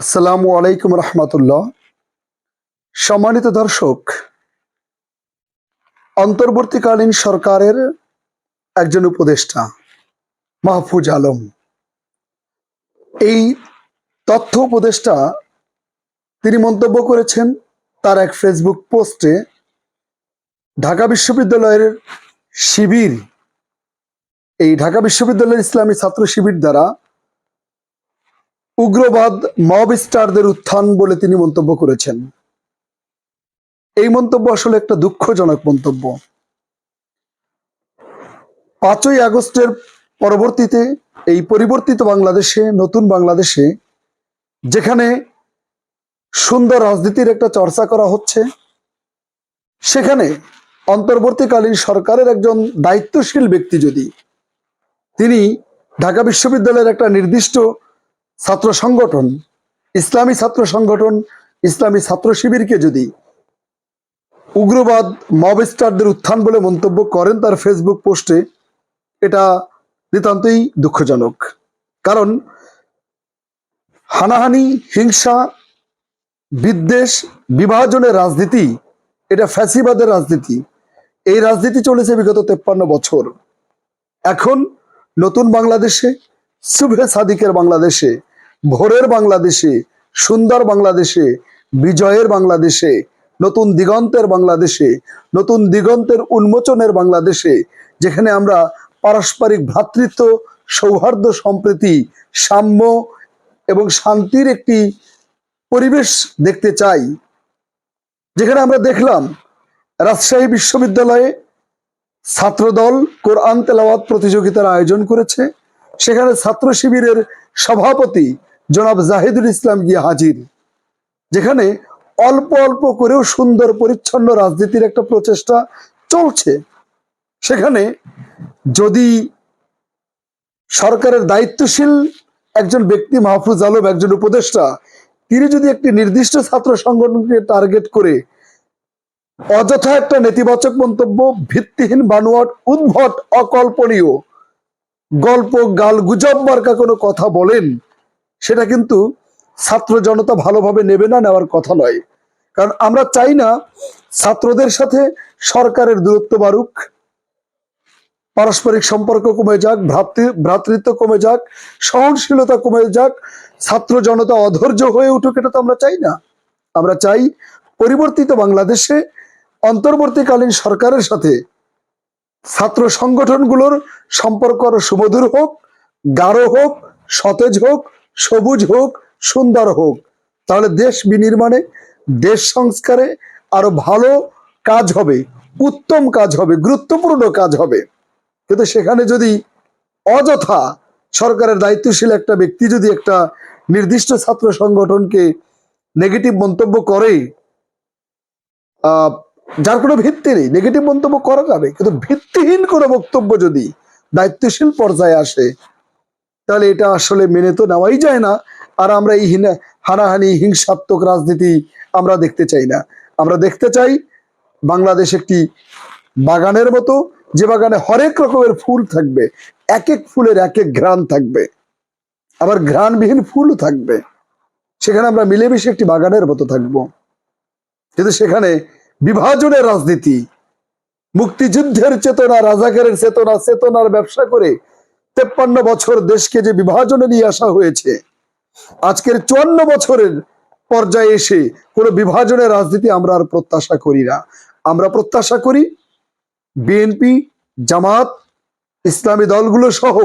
আসসালামু আলাইকুম রহমতুল্লাহ। সম্মানিত দর্শক, অন্তর্বর্তীকালীন সরকারের একজন উপদেষ্টা, মাহফুজ আলম। এই তথ্য উপদেষ্টা তিনি মন্তব্য করেছেন তার এক ফেসবুক পোস্টে, ঢাকা বিশ্ববিদ্যালয়ের শিবির, এই ঢাকা বিশ্ববিদ্যালয়ের ইসলামী ছাত্র শিবির দ্বারা উগ্রবাদ মবস্টারদের উত্থান বলে তিনি মন্তব্য করেছেন। এই মন্তব্য আসলে একটা দুঃখজনক মন্তব্য। পাঁচই আগস্টের পরবর্তীতে, এই পরিবর্তিত বাংলাদেশে, নতুন বাংলাদেশে, যেখানে সুন্দর রাজনীতির একটা চর্চা করা হচ্ছে, সেখানে অন্তর্বর্তীকালীন সরকারের একজন দায়িত্বশীল ব্যক্তি যদি, তিনি ঢাকা বিশ্ববিদ্যালয়ের একটা নির্দিষ্ট ছাত্র সংগঠন, ইসলামী ছাত্র সংগঠন, ইসলামী ছাত্র শিবিরকে যদি উগ্রবাদ মবস্টারদের উত্থান বলে মন্তব্য করেন তার ফেসবুক পোস্টে, এটা নিতান্তই দুঃখজনক। কারণ হানাহানি, হিংসা, বিদ্বেষ, বিভাজনের রাজনীতি, এটা ফ্যাসিবাদের রাজনীতি। এই রাজনীতি চলেছে বিগত তেপ্পান্ন বছর। এখন নতুন বাংলাদেশে, শুভে সাদিকের বাংলাদেশে ভোরের বাংলাদেশে, সুন্দর বাংলাদেশে, বিজয়ের বাংলাদেশে, নতুন দিগন্তের বাংলাদেশে, নতুন দিগন্তের উন্মোচনের বাংলাদেশে, যেখানে আমরা পারস্পরিক ভ্রাতৃত্ব, সৌহার্দ্য, সম্প্রীতি, সাম্য এবং শান্তির একটি পরিবেশ দেখতে চাই। যেখানে আমরা দেখলাম রাজশাহী বিশ্ববিদ্যালয়ে ছাত্রদল কোরআন তেলাওয়াত প্রতিযোগিতার আয়োজন করেছে। সেখানে ছাত্র শিবিরের সভাপতি জনাব জাহিদুল ইসলাম গিয়ে হাজির, যেখানে অল্প অল্প করেও সুন্দর পরিচ্ছন্ন রাজনীতির একটা প্রচেষ্টা চলছে। সেখানে যদি সরকারের দায়িত্বশীল একজন ব্যক্তি মাহফুজ আলম, একজন উপদেষ্টা, তিনি যদি একটি নির্দিষ্ট ছাত্র সংগঠনকে টার্গেট করে অযথা একটা নেতিবাচক মন্তব্য, ভিত্তিহীন বানোয়াট, উদ্ভট, অকল্পনীয় গল্প গাল গুজব মার্কা কোনো কথা বলেন সেটা কিন্তু ছাত্র জনতা ভালোভাবে নেবে না নেওয়ার কথা নয়। কারণ আমরা চাই না ছাত্রদের সাথে সরকারের দূরত্ব বাড়ুক, পারস্পরিক সম্পর্ক কমে যাক, ভ্রাতৃ, ভ্রাতৃত্ব কমে যাক, সহনশীলতা কমে যাক, ছাত্র জনতা অধৈর্য হয়ে উঠুক এটা তো আমরা চাই না। আমরা চাই পরিবর্তিত বাংলাদেশে অন্তর্বর্তীকালীন সরকারের সাথে ছাত্র সংগঠনগুলোর সম্পর্ক আরও সুমধুর হোক, গাঢ় হোক, সতেজ হোক সবুজ হোক, সুন্দর হোক। তাহলে দেশ বিনির্মাণে, দেশ সংস্কারে আরও ভালো কাজ হবে, উত্তম কাজ হবে, গুরুত্বপূর্ণ কাজ হবে। কিন্তু সেখানে যদি অযথা সরকারের দায়িত্বশীল একটা ব্যক্তি যদি একটা নির্দিষ্ট ছাত্র সংগঠনকে নেগেটিভ মন্তব্য করে যার কোনো ভিত্তি নেই নেগেটিভ মন্তব্য করা যাবে। কিন্তু ভিত্তিহীন কোনো বক্তব্য যদি দায়িত্বশীল পর্যায়ে আসে তাহলে এটা আসলে মেনে তো নেওয়াই যায় না। আর আমরা এই হানাহানি, হিংসাত্মক রাজনীতি আমরা দেখতে চাই না। আমরা দেখতে চাই বাংলাদেশ একটি বাগানের মতো, যে বাগানে হরেক রকমের ফুল থাকবে। এক এক ফুলের এক এক ঘ্রাণ থাকবে। আবার ঘ্রাণবিহীন ফুলও থাকবে। সেখানে আমরা মিলেমিশে একটি বাগানের মতো থাকব। কিন্তু সেখানে বিভাজনের রাজনীতি, মুক্তিযুদ্ধের চেতনা, রাজাকারের চেতনা, চেতনার ব্যবসা করে তেপ্পান্ন বছর দেশকে যে বিভাজনে নিয়ে আসা হয়েছে, আজকের চুয়ান্ন বছরের পর্যায়ে এসে কোনো বিভাজনের রাজনীতি আমরা আর প্রত্যাশা করি না। আমরা প্রত্যাশা করি বিএনপি, জামাত, ইসলামী দলগুলো সহ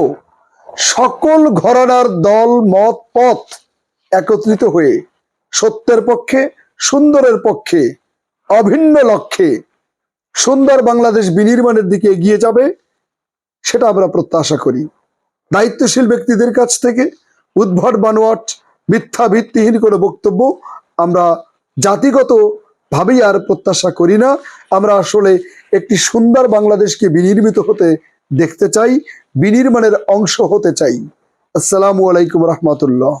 সকল ঘরানার দল, মত, পথ একত্রিত হয়ে সত্যের পক্ষে, সুন্দরের পক্ষে, অভিন্ন লক্ষ্যে সুন্দর বাংলাদেশ বিনির্মাণের দিকে এগিয়ে যাবে, সেটা আমরা প্রত্যাশা করি। দায়িত্বশীল ব্যক্তিদের কাছ থেকে উদ্ভট বানোয়াট, মিথ্যা, ভিত্তিহীন কোনো বক্তব্য আমরা জাতিগত ভাবেই আর প্রত্যাশা করি না। আমরা আসলে একটি সুন্দর বাংলাদেশকে বিনির্মিত হতে দেখতে চাই, বিনির্মাণের অংশ হতে চাই। আসসালামু আলাইকুম রহমতুল্লাহ।